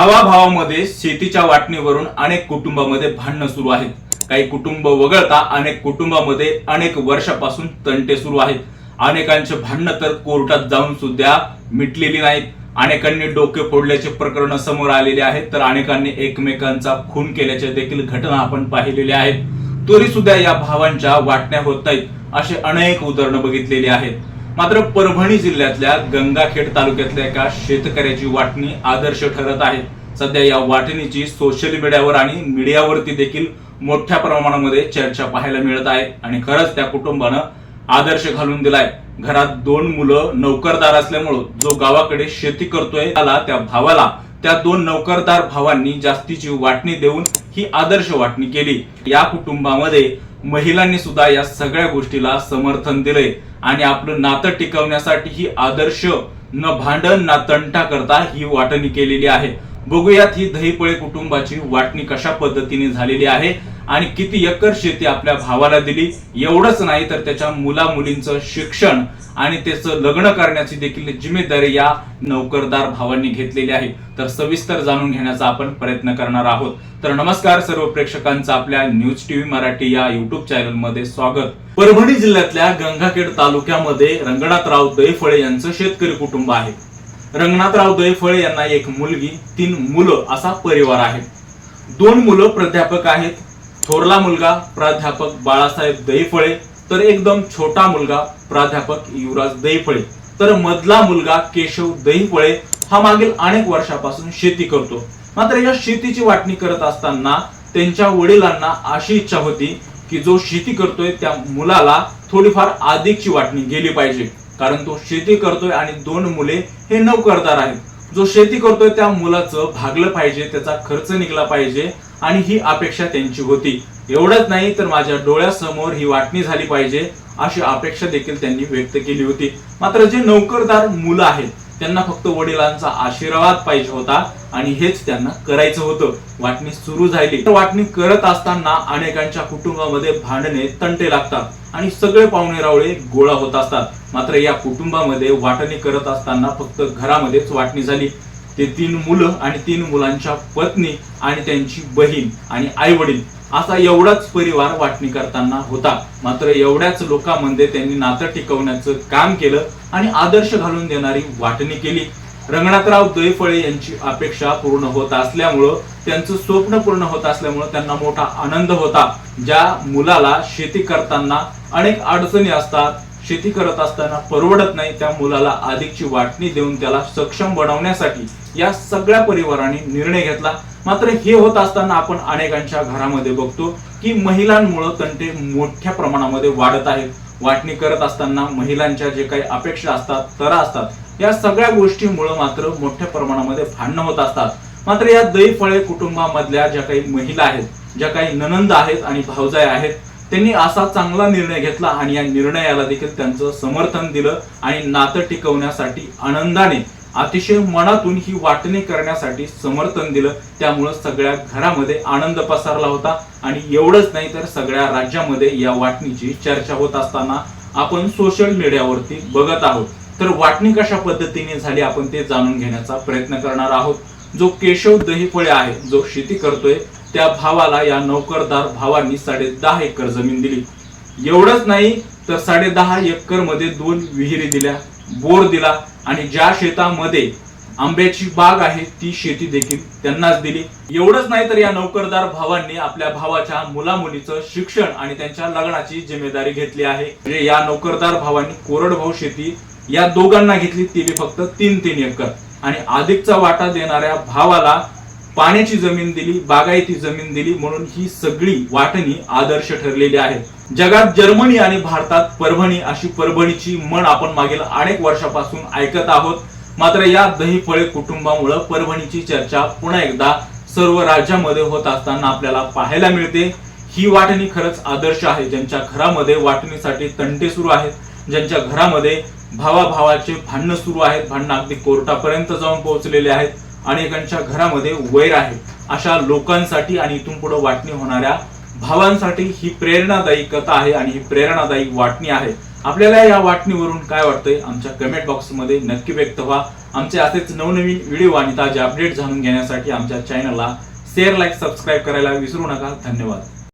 भावाभावामध्ये शेतीच्या वाटणीवरून अनेक कुटुंबामध्ये भांडणं सुरू आहेत. काही कुटुंब वगळता अनेक कुटुंबामध्ये अनेक वर्षापासून तंटे सुरू आहेत. अनेकांचे भांडणं तर कोर्टात जाऊन सुद्धा मिटलेली नाहीत. अनेकांनी डोके फोडल्याचे प्रकरण समोर आलेले आहेत तर अनेकांनी एकमेकांचा खून केल्याच्या देखील घटना आपण पाहिलेल्या आहेत. तरी सुद्धा या भावांच्या वाटण्या होत नाहीत असे अनेक उदाहरणं बघितलेली आहेत. मात्र परभणी जिल्ह्यातल्या गंगाखेड तालुक्यातल्या एका शेतकऱ्याची वाटणी आदर्श ठरत आहे. सध्या या वाटणीची सोशल मीडियावर आणि मीडियावरती देखील मोठ्या प्रमाणामध्ये चर्चा पाहायला मिळत आहे. आणि खरंच त्या कुटुंबानं आदर्श घालून दिलाय. घरात दोन मुलं नोकरदार असल्यामुळं जो गावाकडे शेती करतोय त्याला त्या भावाला त्या दोन नौकरदार भावांनी जास्तीची वाटणी देऊन ही आदर्श वाटणी केली. या कुटुंबामध्ये महिलांनी सुद्धा या सगळ्या गोष्टीला समर्थन दिले आणि आपलं नातं टिकवण्यासाठी ही आदर्श न भांडण ना तंटा करता ही वाटणी केलेली आहे. बघूयात ही दहीपळे कुटुंबाची वाटणी कशा पद्धतीने झालेली आहे आणि किती एकर शेती आपल्या भावाला दिली? एवढंच नाही तर त्याच्या मुला मुलींचं शिक्षण आणि त्याचं लग्न करण्याची देखील जिम्मेदारी या नोकरदार भावांनी घेतलेली आहे. तर सविस्तर जाणून घेण्याचा आपण प्रयत्न करणार आहोत. तर नमस्कार सर्व प्रेक्षकांचं. आपल्या न्यूज टीव्ही मराठी या युट्यूब चॅनलमध्ये स्वागत. परभणी जिल्ह्यातल्या गंगाखेड तालुक्यामध्ये रंगनाथराव दहीफळे यांचं शेतकरी कुटुंब आहे. रंगनाथराव दयफळे यांना एक मुलगी तीन मुलं असा परिवार आहे. दोन मुलं प्राध्यापक आहेत. थोरला मुलगा प्राध्यापक बाळासाहेब दैफळे तर एकदम छोटा मुलगा प्राध्यापक युवराज दैफळे तर मधला मुलगा केशव दैफळे हा मागील अनेक वर्षापासून शेती करतो. मात्र या शेतीची वाटणी करत असताना त्यांच्या वडिलांना अशी इच्छा होती की जो शेती करतोय त्या मुलाला थोडीफार अधिकची वाटणी गेली पाहिजे. कारण तो शेती करतोय आणि दोन मुले हे नोकरदार आहेत. जो शेती करतोय त्या मुलाचं भागलं पाहिजे त्याचा खर्च निघला पाहिजे आणि ही अपेक्षा त्यांची होती. एवढंच नाही तर माझ्या डोळ्यासमोर ही वाटणी झाली पाहिजे अशी अपेक्षा देखील त्यांनी व्यक्त केली होती. मात्र जे नोकरदार मुलं आहेत त्यांना फक्त वडिलांचा आशीर्वाद पाहिजे होता आणि हेच त्यांना करायचं होतं. वाटणी सुरू झाली. तर वाटणी करत असताना अनेकांच्या कुटुंबामध्ये भांडणे तंटे लागतात आणि सगळे पाहुणे रावळे गोळा होत असतात. मात्र या कुटुंबामध्ये वाटणी करत असताना फक्त घरामध्येच वाटणी झाली. ते तीन मुलं आणि तीन मुलांच्या पत्नी आणि त्यांची बहीण आणि आई वडील असा एवढाच परिवार वाटणी करताना होता. मात्र एवढ्याच लोकांमध्ये त्यांनी नातं टिकवण्याचं काम केलं आणि आदर्श घालून देणारी वाटणी केली. रंगनाथराव दैफळे यांची अपेक्षा पूर्ण होत असल्यामुळं त्यांचं स्वप्न पूर्ण होत असल्यामुळं त्यांना मोठा आनंद होता. ज्या मुलाला शेती करताना अनेक अडचणी असतात शेती करत असताना परवडत नाही त्या मुलाला अधिकची वाटणी देऊन त्याला सक्षम बनवण्यासाठी या सगळ्या परिवाराने निर्णय घेतला. मात्र हे होत असताना आपण अनेकांच्या घरामध्ये बघतो की महिलांमुळं तंटे मोठ्या प्रमाणामध्ये वाढत आहेत. वाटणी करत असताना महिलांच्या जे काही अपेक्षा असतात तरा असतात या सगळ्या गोष्टीमुळं मात्र मोठ्या प्रमाणामध्ये भांडणं होत असतात. मात्र या दैफळे कुटुंबामधल्या ज्या काही महिला आहेत ज्या काही ननंद आहेत आणि भावजाय आहेत त्यांनी असा चांगला निर्णय घेतला आणि या निर्णयाला देखील त्यांचं समर्थन दिलं आणि नातं टिकवण्यासाठी आनंदाने अतिशय मनातून ही वाटणी करण्यासाठी समर्थन दिलं. त्यामुळं सगळ्या घरामध्ये आनंद पसरला होता आणि एवढंच नाही तर सगळ्या राज्यामध्ये या वाटणीची चर्चा होत असताना आपण सोशल मीडियावरती बघत आहोत. तर वाटणी कशा पद्धतीने झाली आपण ते जाणून घेण्याचा प्रयत्न करणार आहोत. जो केशव दहीफळे आहे जो शेती करतोय त्या भावाला या नोकरदार भावांनी साडे दहा एकर जमीन दिली. एवढंच नाही तर साडे दहा एकरमध्ये दोन विहिरी दिल्या बोर दिला आणि ज्या शेतामध्ये आंब्याची बाग आहे ती शेती देखील त्यांनाच दिली. एवढंच नाही तर या नोकरदार भावांनी आपल्या भावाच्या मुलामुलीचं शिक्षण आणि त्यांच्या लग्नाची जिम्मेदारी घेतली आहे. म्हणजे या नोकरदार भावांनी कोरडभाऊ शेती या दोघांना घेतली ती फक्त तीन तीन एकर. आणि अधिकचा वाटा देणाऱ्या भावाला पाण्याची जमीन दिली बागायती जमीन दिली म्हणून ही सगळी वाटणी आदर्श ठरलेली आहे. जगात जर्मनी आणि भारतात परभणी अशी परभणीची म्हण आपण मागील अनेक वर्षापासून ऐकत आहोत. मात्र या दहीफळे कुटुंबामुळे परभणीची चर्चा पुन्हा एकदा सर्व राज्यामध्ये होत असताना आपल्याला पाहायला मिळते. ही वाटणी खरंच आदर्श आहे. ज्यांच्या घरामध्ये वाटणीसाठी तंटे सुरू आहेत ज्यांच्या घरामध्ये भावाभावाचे भांडणं सुरू आहेत भांडणं अगदी कोर्टापर्यंत जाऊन पोहोचलेले आहेत. अनेकांच्या घरामध्ये वैर आहे. अशा लोकांसाठी आणि इथून पुढे वाटणी होणाऱ्या भावांसाठी ही प्रेरणादायी कथा आहे आणि ही प्रेरणादायी वाटणी आहे. आपल्याला या वाटणीवरून काय वाटतंय? आमच्या कमेंट बॉक्समध्ये नक्की व्यक्त व्हा. आमचे असेच नवनवीन व्हिडिओ आणि ताजे अपडेट जाणून घेण्यासाठी आमच्या चॅनलला शेअर लाईक सबस्क्राईब करायला विसरू नका. धन्यवाद.